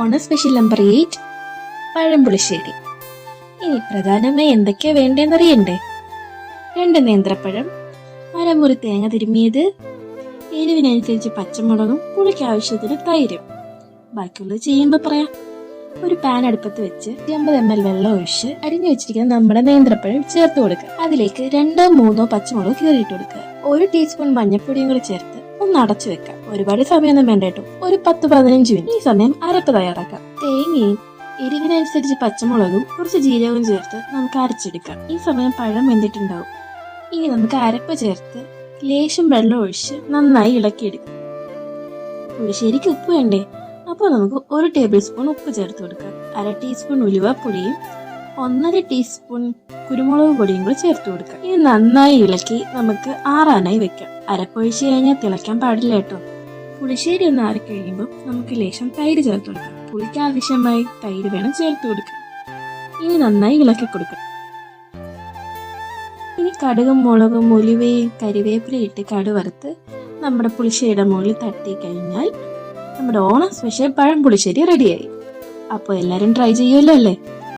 ഓണ special number eight പഴംപുളിശ്ശേരി. ഇനി പ്രധാനമായി എന്തൊക്കെയാ വേണ്ടതെന്നറിയണ്ടേ? രണ്ട് നേന്ത്രപ്പഴം അരമുറി തേങ്ങ തിരുമ്മിയത് എരിവിനനുസരിച്ച് പച്ചമുളകും പുളിക്ക് ആവശ്യത്തിന് തൈരും. ബാക്കിയുള്ളത് ചെയ്യുമ്പോൾ പറയാം. ഒരു പാൻ അടുപ്പത്ത് വെച്ച് അമ്പത് എം എൽ വെള്ളം ഒഴിച്ച് അരിഞ്ഞു വെച്ചിരിക്കുന്ന നമ്മുടെ നേന്ത്രപ്പഴം ചേർത്ത് കൊടുക്കുക. അതിലേക്ക് രണ്ടോ മൂന്നോ പച്ചമുളക് കീറിയിട്ട് കൊടുക്കുക. ഒരു ടീസ്പൂൺ മഞ്ഞൾപ്പൊടിയും കൂടി ചേർത്ത് ഒന്ന് അടച്ചു വെക്കാം ഒരുപാട് സമയമൊന്നും വേണ്ട കേട്ടോ. ഒരു പത്ത് പതിനഞ്ച് മിനിറ്റ്. ഈ സമയം അരപ്പ് തയ്യാറാക്കാം. തേങ്ങയും എരിവിനനുസരിച്ച് പച്ചമുളകും കുറച്ച് ജീരകവും ചേർത്ത് നമുക്ക് അരച്ചെടുക്കാം. ഈ സമയം പഴം വെന്തിട്ടുണ്ടാവും. ഇനി നമുക്ക് അരപ്പ് ചേർത്ത് ലേശം വെള്ളം ഒഴിച്ച് നന്നായി ഇളക്കിയെടുക്കാം. ശരിക്ക് ഉപ്പ് വേണ്ടേ? അപ്പോൾ നമുക്ക് ഒരു ടേബിൾ സ്പൂൺ ഉപ്പ് ചേർത്ത് കൊടുക്കാം. അര ടീസ്പൂൺ ഉലുവപ്പൊടിയും ഒന്നര ടീസ്പൂൺ കുരുമുളക് പൊടിയും കൂടി ചേർത്ത് കൊടുക്കാം. ഇത് നന്നായി ഇളക്കി നമുക്ക് ആറാനായി വെക്കാം. അരപ്പൊഴിച്ച് കഴിഞ്ഞാൽ തിളയ്ക്കാൻ പാടില്ല കേട്ടോ. പുളിശ്ശേരി ഒന്ന് ആറി കഴിയുമ്പോൾ നമുക്ക് ലേശം തൈര് ചേർത്ത് കൊടുക്കാം. പുളിക്ക് ആവശ്യമായി തൈര് വേണം ചേർത്ത് കൊടുക്കാം ഇനി നന്നായി ഇളക്കി കൊടുക്കാം. ഇനി കടുകും മുളകും ഉലുവയും കരിവേപ്പിലയും ഇട്ട് കടു വറുത്ത് നമ്മുടെ പുളിശ്ശേരിയുടെ മുകളിൽ തട്ടി കഴിഞ്ഞാൽ നമ്മുടെ ഓണം സ്പെഷ്യൽ പഴം പുളിശ്ശേരി റെഡിയായി. അപ്പോൾ എല്ലാവരും ട്രൈ ചെയ്യുമല്ലോ അല്ലേ?